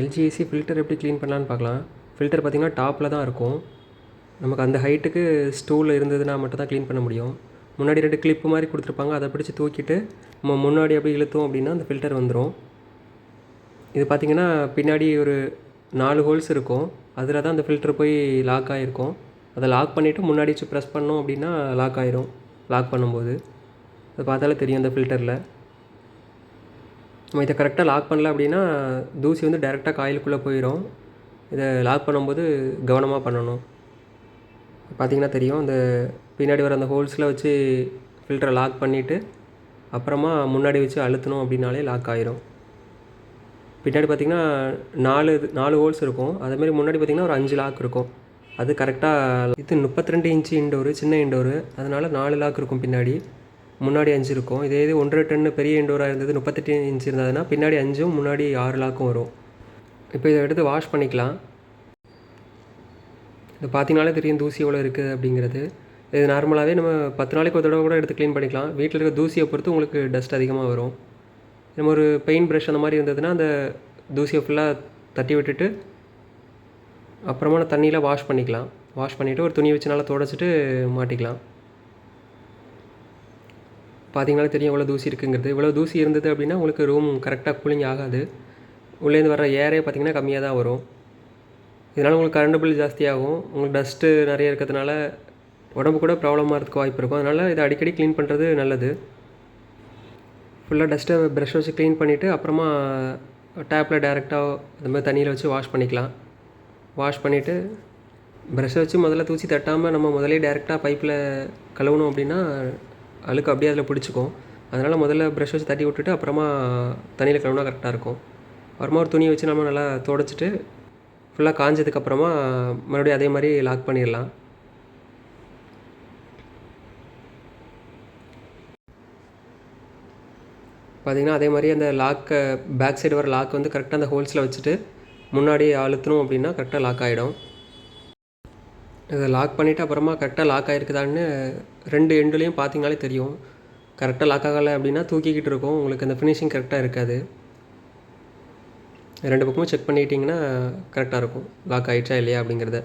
எல்ஜிஏசி filter எப்படி clean பண்ணலான்னு பார்க்கலாம். ஃபில்டர் பார்த்திங்கன்னா டாப்பில் தான் இருக்கும். நமக்கு அந்த ஹைட்டுக்கு ஸ்டூல் இருந்ததுன்னா மட்டும் தான் க்ளீன் பண்ண முடியும். முன்னாடி ரெண்டு கிளிப்பு மாதிரி கொடுத்துருப்பாங்க. அதை பிடிச்சி தூக்கிட்டு நம்ம முன்னாடி அப்படி இழுத்தோம் அப்படின்னா அந்த ஃபில்டர் வந்துடும் இது பார்த்திங்கன்னா பின்னாடி ஒரு நாலு ஹோல்ஸ் இருக்கும். அதில் தான் அந்த ஃபில்டர் போய் லாக் ஆகிருக்கும் அதை லாக் பண்ணிவிட்டு முன்னாடி வச்சு ப்ரெஸ் பண்ணோம் அப்படின்னா லாக் ஆகிரும் லாக் பண்ணும்போது. அது பார்த்தாலே தெரியும் அந்த ஃபில்டரில் நம்ம இதை கரெக்டாக லாக் பண்ணல அப்படின்னா தூசி வந்து டேரெக்டாக காயிலுக்குள்ளே போயிடும் இதை லாக் பண்ணும்போது கவனமாக பண்ணணும். பார்த்தீங்கன்னா தெரியும் அந்த பின்னாடி வர அந்த ஹோல்ஸில் வச்சு ஃபில்டரை லாக் பண்ணிவிட்டு அப்புறமா முன்னாடி வச்சு அழுத்தணும் அப்படின்னாலே லாக் ஆயிரும். பின்னாடி பார்த்திங்கன்னா நாலு இது நாலு ஹோல்ஸ் இருக்கும். அதேமாரி முன்னாடி பார்த்திங்கன்னா ஒரு அஞ்சு லாக் இருக்கும். அது கரெக்டாக இது முப்பத்தி ரெண்டு இன்ச்சு இண்டோரு சின்ன இண்டோரு அதனால் நாலு லாக் இருக்கும் பின்னாடி. முன்னாடி அஞ்சு இருக்கும். இதே இது ஒன்றரை டன்னு பெரிய இண்டோராக இருந்தது முப்பத்தெட்டு இன்ச் இருந்ததுன்னா பின்னாடி அஞ்சும் முன்னாடி ஆறு லாக்கும் வரும். இப்போ இதை எடுத்து வாஷ் பண்ணிக்கலாம். இது பார்த்தீங்கனாலே தெரியும் தூசி எவ்வளோ இருக்குது அப்படிங்கிறது. இது நார்மலாகவே நம்ம பத்து நாளைக்கு ஒரு தடவை கூட எடுத்து க்ளீன் பண்ணிக்கலாம். வீட்டில் இருக்க தூசியை பொறுத்து உங்களுக்கு டஸ்ட் அதிகமாக வரும். நம்ம ஒரு பெயிண்ட் ப்ரஷ் அந்த மாதிரி இருந்ததுன்னா அந்த தூசியை ஃபுல்லாக தட்டி விட்டுட்டு அப்புறமா தண்ணியில் வாஷ் பண்ணிக்கலாம். வாஷ் பண்ணிவிட்டு ஒரு துணி வச்சு நல்லா துடைச்சிட்டு மாட்டிக்கலாம். பார்த்தீங்கனாலே தெரியும் எவ்வளோ தூசி இருக்குங்கிறது. இவ்வளோ தூசி இருந்தது அப்படின்னா உங்களுக்கு ரூம் கரெக்டாக கூலிங் ஆகாது. உள்ளேருந்து வர ஏரே பார்த்திங்கன்னா கம்மியாக தான் வரும். இதனால் உங்களுக்கு கரண்ட் பில் ஜாஸ்தியாகும். உங்களுக்கு டஸ்ட்டு நிறைய இருக்கிறதுனால உடம்பு கூட ப்ராப்ளமாக இருக்கிறதுக்கு வாய்ப்பு இருக்கும். அதனால் இதை அடிக்கடி க்ளீன் பண்ணுறது நல்லது. ஃபுல்லாக டஸ்ட்டை ப்ரஷ் வச்சு க்ளீன் பண்ணிவிட்டு அப்புறமா டேப்பில் டேரெக்டாக இந்த மாதிரி தண்ணியில் வச்சு வாஷ் பண்ணிக்கலாம். வாஷ் பண்ணிவிட்டு ப்ரஷ்ஷை வச்சு முதல்ல தூசி தட்டாமல் நம்ம முதலே டேரெக்டாக பைப்பில் கழுவணும் அப்படின்னா அழுக்கு அப்படியே அதில் பிடிச்சிக்கும். அதனால் முதல்ல ப்ரஷ் வச்சு தட்டி விட்டுட்டு அப்புறமா தண்ணியில் கழுவுனா கரெக்டாக இருக்கும். அப்புறமா ஒரு துணியை வச்சு நம்ம நல்லா துடைச்சிட்டு ஃபுல்லாக காஞ்சதுக்கப்புறமா மறுபடியும் அதே மாதிரி லாக் பண்ணிடலாம். பார்த்திங்கன்னா அதே மாதிரி அந்த லாக்கை பேக் சைடு வர லாக் வந்து கரெக்டாக அந்த ஹோல்ஸில் வச்சுட்டு முன்னாடி அழுத்தணும் அப்படின்னா கரெக்டாக லாக் ஆகிடும் இதை லாக் பண்ணிவிட்டு அப்புறமா கரெக்டாக லாக் ஆகிருக்குதான்னு ரெண்டு எண்டுலேயும் பார்த்தீங்கனாலே தெரியும். கரெக்டாக லாக் ஆகலை அப்படின்னா தூக்கிக்கிட்டு இருக்கும். உங்களுக்கு அந்த ஃபினிஷிங் கரெக்டாக இருக்காது. ரெண்டு பக்கமும் செக் பண்ணிக்கிட்டிங்கன்னா கரெக்டாக இருக்கும். லாக் ஆகிடுச்சா இல்லையா அப்படிங்கிறத.